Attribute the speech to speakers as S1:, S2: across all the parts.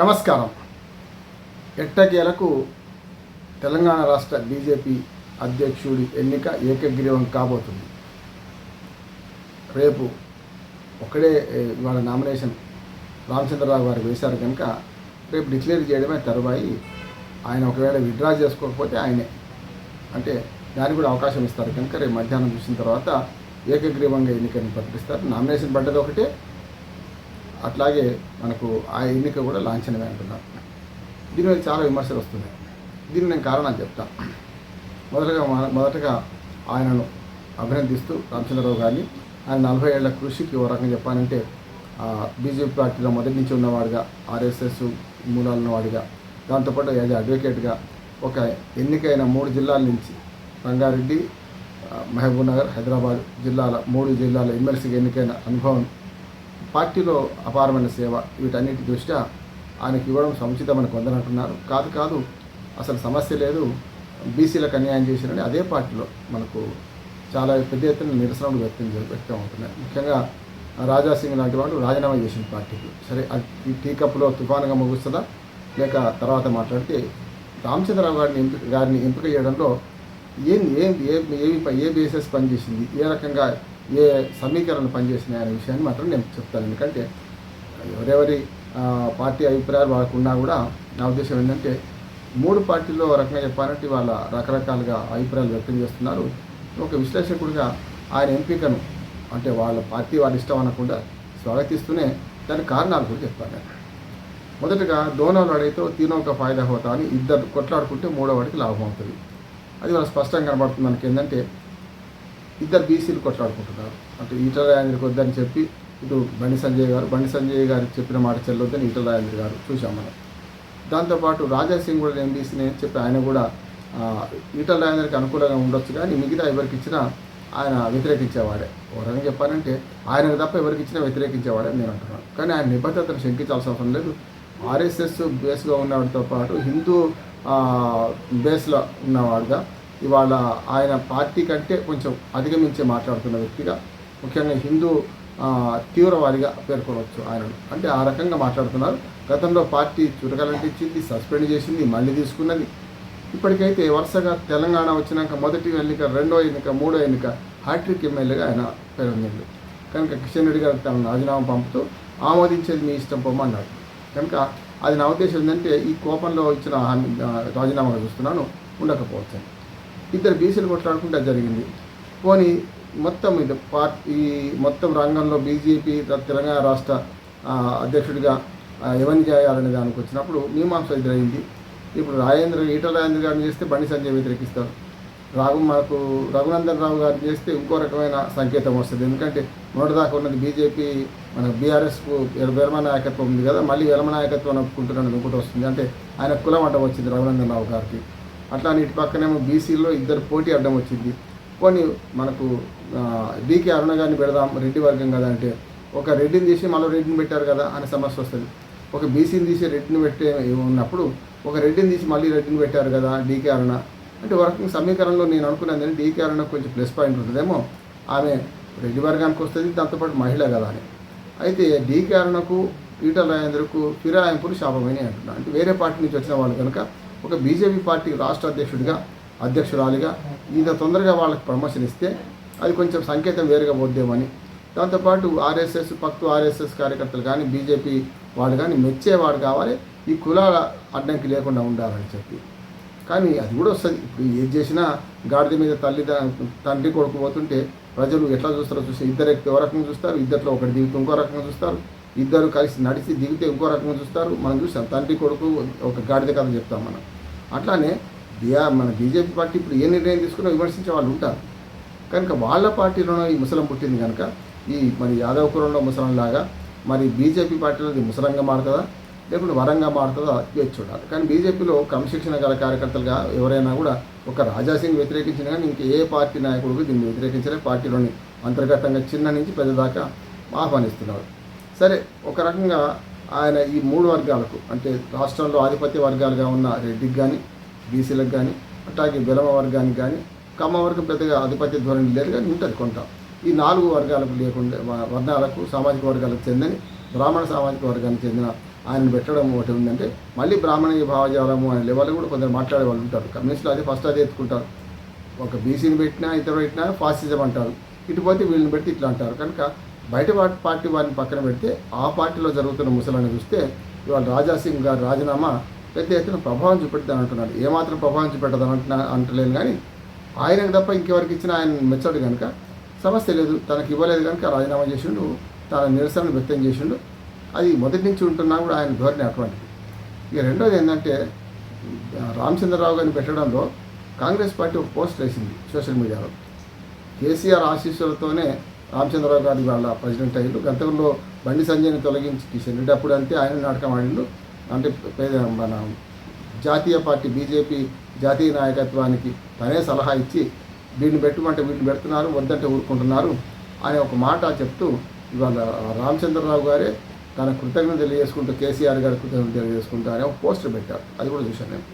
S1: నమస్కారం. ఎట్టకేలకు తెలంగాణ రాష్ట్ర బీజేపీ అధ్యక్షుడి ఎన్నిక ఏకగ్రీవం కాబోతుంది. రేపు ఒకడే వాళ్ళ ఇవాళ నామినేషన్ రామచంద్రరావు గారు వేశారు కనుక రేపు డిక్లేర్ చేయడమే తరువాయి. ఆయన ఒకవేళ విత్డ్రా చేసుకోకపోతే ఆయనే. అంటే దానికి కూడా అవకాశం ఇస్తారు కనుక రేపు మధ్యాహ్నం చూసిన తర్వాత ఏకగ్రీవంగా ఎన్నికని ప్రకటిస్తారు. నామినేషన్ పడ్డది ఒకటే అట్లాగే మనకు ఆ ఎన్నిక కూడా లాంఛనమే అంటున్నారు దీని మీద చాలా విమర్శలు వస్తున్నాయి. దీన్ని నేను కారణాలు చెప్తాను మొదటగా మొదటగా ఆయనను అభినందిస్తూ రామచంద్రరావు గారిని ఆయన నలభై ఏళ్ళ కృషికి ఓ రకంగా చెప్పాలంటే బీజేపీ పార్టీలో మొదటి నుంచి ఉన్నవాడిగా ఆర్ఎస్ఎస్ మూలాలు ఉన్నవాడిగా దాంతోపాటు యాజ్ అడ్వకేట్గా ఒక ఎన్నికైన మూడు జిల్లాల నుంచి రంగారెడ్డి మహబూబ్ నగర్ హైదరాబాద్ జిల్లాల మూడు జిల్లాల ఎమ్మెల్సీకి ఎన్నికైన అనుభవం పార్టీలో అపారమైన సేవ వీటన్నిటి దృష్ట్యా ఆయనకి ఇవ్వడం సముచితమని కొందరంటున్నారు కాదు కాదు అసలు సమస్య లేదు. బీసీలకు అన్యాయం చేసినని అదే పార్టీలో మనకు చాలా పెద్ద ఎత్తున నిరసనలు వ్యక్తం వ్యక్తం అవుతున్నాయి. ముఖ్యంగా రాజా సింగ్ లాంటి వాడు రాజీనామా చేసిన పార్టీకి. సరే అది ఈ టీ కప్లో తుఫానుగా ముగుస్తుందా? లేక తర్వాత మాట్లాడితే రామచంద్రరావు గారిని ఎంపిక గారిని ఎంపిక చేయడంలో ఏం ఏం ఏ ఏ బేసెస్ పనిచేసింది? ఏ రకంగా ఏ సమీకరణలు పనిచేసినాయి అనే విషయాన్ని మాత్రం నేను చెప్తాను. ఎందుకంటే ఎవరెవరి పార్టీ అభిప్రాయాలు వాళ్ళకు ఉన్నా కూడా నా ఉద్దేశం ఏంటంటే మూడు పార్టీల్లో రకంగా చెప్పాలంటే వాళ్ళ రకరకాలుగా అభిప్రాయాలు వ్యక్తం చేస్తున్నారు. ఒక విశ్లేషకుడిగా ఆయన ఎంపికను అంటే వాళ్ళ పార్టీ వాళ్ళ ఇష్టం అనకుండా స్వాగతిస్తూనే దానికి కారణాలు కూడా చెప్పాను మొదటగా దోనోలు అడిగితే తీనో ఒక ఫాయిదా హోతా అని ఇద్దరు కొట్లాడుకుంటే మూడో వాడికి లాభం అవుతుంది. అది వాళ్ళ స్పష్టంగా కనబడుతుంది మనకి. ఏంటంటే ఇద్దరు బీసీలు కొట్లాడుకుంటున్నారు. అంటే ఈటల రాజేంద్రకి వద్దని చెప్పి ఇటు బండి సంజయ్ గారు బండి సంజయ్ గారు చెప్పిన మాట చెల్లొద్దని ఈటల రాజేంద్ర గారు చూసాం మనం. దాంతోపాటు రాజా సింగ్ కూడా ఎంబీసీని అని చెప్పి ఆయన కూడా ఈటల రాజేంద్రకి అనుకూలంగా ఉండొచ్చు కానీ మిగతా ఎవరికి ఇచ్చినా ఆయన వ్యతిరేకించేవాడే. ఎవరైనా చెప్పారంటే ఆయనకు తప్ప ఎవరికి ఇచ్చినా వ్యతిరేకించేవాడే నేను అంటున్నాను. కానీ ఆయన నిబద్ధతను శంకించాల్సిన అవసరం లేదు. ఆర్ఎస్ఎస్ బేస్గా ఉన్నవాడితో పాటు హిందూ బేస్లో ఉన్నవాడుగా ఇవాళ ఆయన పార్టీ కంటే కొంచెం అధిగమించి మాట్లాడుతున్న వ్యక్తిగా ముఖ్యంగా హిందూ తీవ్రవాదిగా పేర్కొనవచ్చు ఆయనను అంటే ఆ రకంగా మాట్లాడుతున్నారు. గతంలో పార్టీ చురకలంటించింది సస్పెండ్ చేసింది మళ్ళీ తీసుకున్నది. ఇప్పటికైతే వరుసగా తెలంగాణ వచ్చినాక మొదటి ఎన్నిక రెండో ఎన్నిక మూడో ఎన్నిక హ్యాట్రిక్ ఎమ్మెల్యేగా ఆయన పేరొందింది కనుక కిషన్ రెడ్డి గారు తన రాజీనామా పంపుతూ ఆమోదించేది మీ ఇష్టం పొమ్మన్నాడు కనుక అది నా ఉద్దేశం ఏంటంటే ఈ కోపంలో ఇచ్చిన రాజీనామా రాజీనామాగా చూస్తున్నాను ఉండకపోవచ్చు ఇద్దరు బీసీలు కొట్లాడుకుంటే జరిగింది. పోనీ మొత్తం ఇది పార్టీ ఈ మొత్తం రంగంలో బీజేపీ తెలంగాణ రాష్ట్ర అధ్యక్షుడిగా ఎవరిని చేయాలనే దానికి వచ్చినప్పుడు మీమాంస ఎదురైంది. ఇప్పుడు రాజేంద్ర ఈటల రాజేంద్ర గారిని చేస్తే బండి సంజయ్ వ్యతిరేకిస్తారు. రాఘు మనకు రఘునందన్ రావు గారిని చేస్తే ఇంకో రకమైన సంకేతం వస్తుంది. ఎందుకంటే మొదటిదాకా ఉన్నది బీజేపీ మన బీఆర్ఎస్కు వెర్మ నాయకత్వం ఉంది కదా మళ్ళీ వెర్మ నాయకత్వం అనుకుంటున్నాను ఇంకోటి వస్తుంది. అంటే ఆయన కులం అడ్డం వచ్చింది రఘునందన్ రావు గారికి. అట్లా ఇటు పక్కనేమో బీసీలో ఇద్దరు పోటీ అడ్డం వచ్చింది. కొన్ని మనకు డీకే అరుణ గారిని పెడదాం రెడ్డి వర్గం కదా అంటే ఒక రెడ్డిని తీసి మళ్ళీ రెడ్డిని పెట్టారు కదా అనే సమస్య వస్తుంది. ఒక బీసీని తీసి రెడ్డిని పెట్టే ఉన్నప్పుడు ఒక రెడ్డిని తీసి మళ్ళీ రెడ్డిని పెట్టారు కదా డీకే అరుణ. అంటే వర్కింగ్ సమీకరణలో నేను అనుకున్నాను కానీ డీకే అరుణ కొంచెం ప్లస్ పాయింట్ ఉంటుందేమో. ఆమె రెడ్డి వర్గానికి వస్తుంది దాంతోపాటు మహిళ కదా అని. అయితే డీకే అరుణకు ఈటల రాజేంద్రకు ఫిరాయింపులు శాపమని అంటున్నాను అంటే వేరే పార్టీ నుంచి వచ్చిన వాళ్ళు కనుక ఒక బీజేపీ పార్టీ రాష్ట్ర అధ్యక్షుడిగా అధ్యక్షురాలిగా ఇంత తొందరగా వాళ్ళకి ప్రమోషన్ ఇస్తే అది కొంచెం సంకేతం వేరుగా పోద్దేమని. దాంతోపాటు ఆర్ఎస్ఎస్ పక్తు ఆర్ఎస్ఎస్ కార్యకర్తలు కానీ బీజేపీ వాళ్ళు కానీ మెచ్చేవాడు కావాలి ఈ కులాల అడ్డంకి లేకుండా ఉండాలని చెప్పి. కానీ అది కూడా వస్తుంది. ఇప్పుడు ఏది చేసినా గాడిద మీద తల్లి తండ్రి కొడుకు పోతుంటే ప్రజలు ఎట్లా చూస్తారో చూసి ఇద్దరు ఎక్కువ రకంగా చూస్తారు ఇద్దరిలో ఒకటి దిగుతూ ఇంకో రకంగా చూస్తారు. ఇద్దరు కలిసి నడిచి దిగితే ఇంకో రకంగా చూస్తారు. మనం చూసాం తండ్రి కొడుకు ఒక గాడిద కథ చెప్తాం మనం. అట్లానే బిఆర్ మన బీజేపీ పార్టీ ఇప్పుడు ఏ నిర్ణయం తీసుకున్నా విమర్శించే వాళ్ళు ఉంటారు. కనుక వాళ్ళ పార్టీలోనో ఈ ముసలం పుట్టింది కనుక ఈ మరి యాదవ్ కులంలో ముసలం లాగా మరి బీజేపీ పార్టీలో ఇది ముసలంగా మారుతుందా? లేకుంటే వరంగా మారుతుందా? వేచి చూడాలి. కానీ బీజేపీలో క్రమశిక్షణ గల కార్యకర్తలుగా ఎవరైనా కూడా ఒక రాజాసింగ్ వ్యతిరేకించిన కానీ ఇంక ఏ పార్టీ నాయకుడికి దీన్ని వ్యతిరేకించలే పార్టీలోని అంతర్గతంగా చిన్న నుంచి పెద్ద దాకా ఆహ్వానిస్తున్నారు. సరే ఒక రకంగా ఆయన ఈ మూడు వర్గాలకు అంటే రాష్ట్రంలో ఆధిపత్య వర్గాలుగా ఉన్న రెడ్డికి కానీ బీసీలకు కానీ అట్లాగే బెలమ వర్గానికి కానీ కమ్మ వర్గం పెద్దగా ఆధిపత్య ధోరణి లేదు కానీ ఉంటుంది కొంత. ఈ నాలుగు వర్గాలకు లేకుండా వర్ణాలకు సామాజిక వర్గాలకు చెందని బ్రాహ్మణ సామాజిక వర్గానికి చెందిన ఆయన పెట్టడం ఒకటి ఉందంటే మళ్ళీ బ్రాహ్మణీయ భావజాలము అనే లెవెల్ కూడా కొందరు మాట్లాడే వాళ్ళు ఉంటారు. కమ్యూనిస్టులు అదే ఫస్ట్ అది ఎత్తుకుంటారు. ఒక బీసీని పెట్టినా ఇతర పెట్టినా ఫాసిజం అంటారు. ఇటుపోతే వీళ్ళని పెట్టి ఇట్లా అంటారు. కనుక బయట పార్టీ వారిని పక్కన పెడితే ఆ పార్టీలో జరుగుతున్న ముసలాన్ని చూస్తే ఇవాళ రాజాసింగ్ గారి రాజీనామా పెద్ద ఎత్తున ప్రభావం చూపెడతాను అంటున్నాడు ఏమాత్రం ప్రభావం చూపెట్టదని అంటున్నా అంటలేను కానీ ఆయనకు తప్ప ఇంకెవరికి ఇచ్చినా ఆయన మెచ్చాడు కనుక సమస్య లేదు. తనకి ఇవ్వలేదు కనుక రాజీనామా చేసిండు తన నిరసనను వ్యక్తం చేసిండు. అది మొదటి నుంచి ఉంటున్నా కూడా ఆయన ధోరణి అటువంటిది. ఇక రెండోది ఏంటంటే రామచంద్రరావు గారిని పెట్టడంలో కాంగ్రెస్ పార్టీ ఒక పోస్ట్ వేసింది సోషల్ మీడియాలో. కేసీఆర్ ఆశీస్సులతోనే రామచంద్రరావు గారి వాళ్ళ ప్రెసిడెంట్ అయ్యిండు. గతంలో బండి సంజయ్ని తొలగించి కిషన్ అప్పుడు అంతే ఆయన నాటకం ఆడిండు. అంటే మన జాతీయ పార్టీ బీజేపీ జాతీయ నాయకత్వానికి తనే సలహా ఇచ్చి వీడిని పెట్టమంటే వీడిని పెడుతున్నారు వద్దంటే ఊరుకుంటున్నారు అనే ఒక మాట చెప్తూ ఇవాళ రామచంద్రరావు గారే తన కృతజ్ఞత తెలియజేసుకుంటూ కేసీఆర్ గారి కృతజ్ఞత తెలియజేసుకుంటూ అనే ఒక పోస్టర్ పెట్టారు. అది కూడా చూశాను నేను.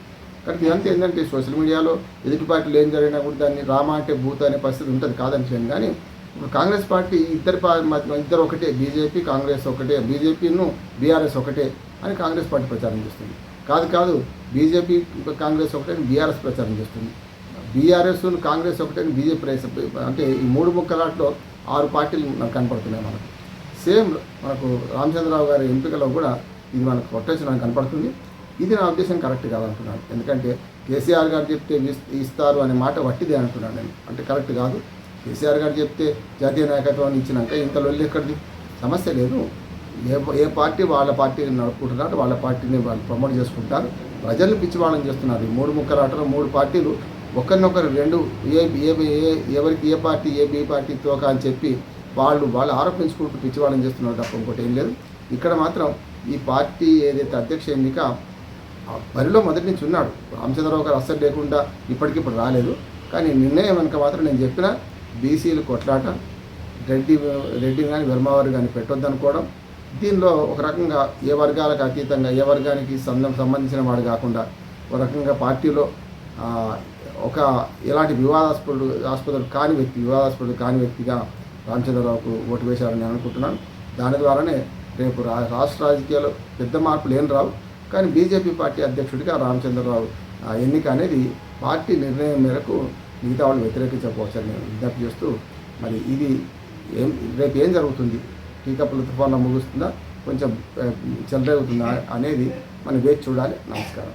S1: కానీ ఇదంతా ఏంటంటే సోషల్ మీడియాలో ఎదుటి పార్టీలు ఏం జరిగినా కూడా దాన్ని రామ అంటే భూత అనే పరిస్థితి ఉంటుంది కాదనిపించాను కానీ ఇప్పుడు కాంగ్రెస్ పార్టీ ఇద్దరు మధ్య- ఇద్దరు ఒకటే బీజేపీ కాంగ్రెస్ ఒకటే బీజేపీను బీఆర్ఎస్ ఒకటే అని కాంగ్రెస్ పార్టీ ప్రచారం చేస్తుంది. కాదు కాదు బీజేపీ కాంగ్రెస్ ఒకటే అని బీఆర్ఎస్ ప్రచారం చేస్తుంది. బీఆర్ఎస్ కాంగ్రెస్ ఒకటే అని బీజేపీ అంటే ఈ మూడు ముక్కలాట్లో ఆరు పార్టీలు మనకు కనపడుతున్నాయి మనకు. సేమ్ మనకు రామచంద్రరావు గారి ఎంపికలో కూడా ఇది మనకు కొట్టేసి నాకు కనపడుతుంది. ఇది నా ఉద్దేశం కరెక్ట్ కాదనుకున్నాను ఎందుకంటే కేసీఆర్ గారు చెప్తే ఇస్తారు అనే మాట వట్టిదే అనుకున్నాను నేను. అంటే కరెక్ట్ కాదు. కేసీఆర్ గారు చెప్తే జాతీయ నాయకత్వాన్ని ఇచ్చినాక ఇంత లొల్లి ఎక్కడిది? సమస్య లేదు. ఏ ఏ పార్టీ వాళ్ళ పార్టీని నడుపుకుంటున్నారు వాళ్ళ పార్టీని వాళ్ళు ప్రమోట్ చేసుకుంటారు. ప్రజల్ని పిచ్చివాళ్ళని చేస్తున్నారు. మూడు ముక్కలు ఆటలో మూడు పార్టీలు ఒకరినొకరు రెండు ఏ ఏ ఎవరికి A party A B party తోక అని చెప్పి వాళ్ళు వాళ్ళు ఆరోపించుకుంటూ పిచ్చివాళ్ళని చేస్తున్నారు తప్ప ఇంకోటి ఏం లేదు. ఇక్కడ మాత్రం ఈ పార్టీ ఏదైతే అధ్యక్ష ఎన్నిక బరిలో మొదటి నుంచి ఉన్నాడు. రామచంద్రరావు గారు అస్సలు లేకుండా ఇప్పటికిప్పుడు రాలేదు. కానీ నిర్ణయం వెనుక మాత్రం నేను చెప్పిన బీసీలు కొట్లాట రెడ్డి రెడ్డి కానీ వర్మవారు కానీ పెట్టొద్దనుకోవడం దీనిలో ఒక రకంగా ఏ వర్గాలకు అతీతంగా ఏ వర్గానికి సంబంధం సంబంధించిన వాడు కాకుండా ఒక రకంగా పార్టీలో ఒక ఎలాంటి వివాదాస్పదుడు ఆస్పదుడు కాని వ్యక్తి వివాదాస్పదుడు కాని వ్యక్తిగా రామచంద్రరావుకు ఓటు వేశారని నేను అనుకుంటున్నాను. దాని ద్వారానే రేపు రా రాష్ట్ర రాజకీయాలు పెద్ద మార్పులు ఏం రావు. కానీ బీజేపీ పార్టీ అధ్యక్షుడిగా రామచంద్రరావు ఆ, ఎన్నిక అనేది పార్టీ నిర్ణయం మేరకు మిగతా వాళ్ళని వ్యతిరేకించకపోవచ్చని నేను విజ్ఞప్తి చేస్తూ మరి ఇది ఏం రేపు ఏం జరుగుతుంది? టీకప్పుల తుఫాన్లో ముగుస్తుందా? కొంచెం ఆ, అనేది మనం వేచి చూడాలి. నమస్కారం.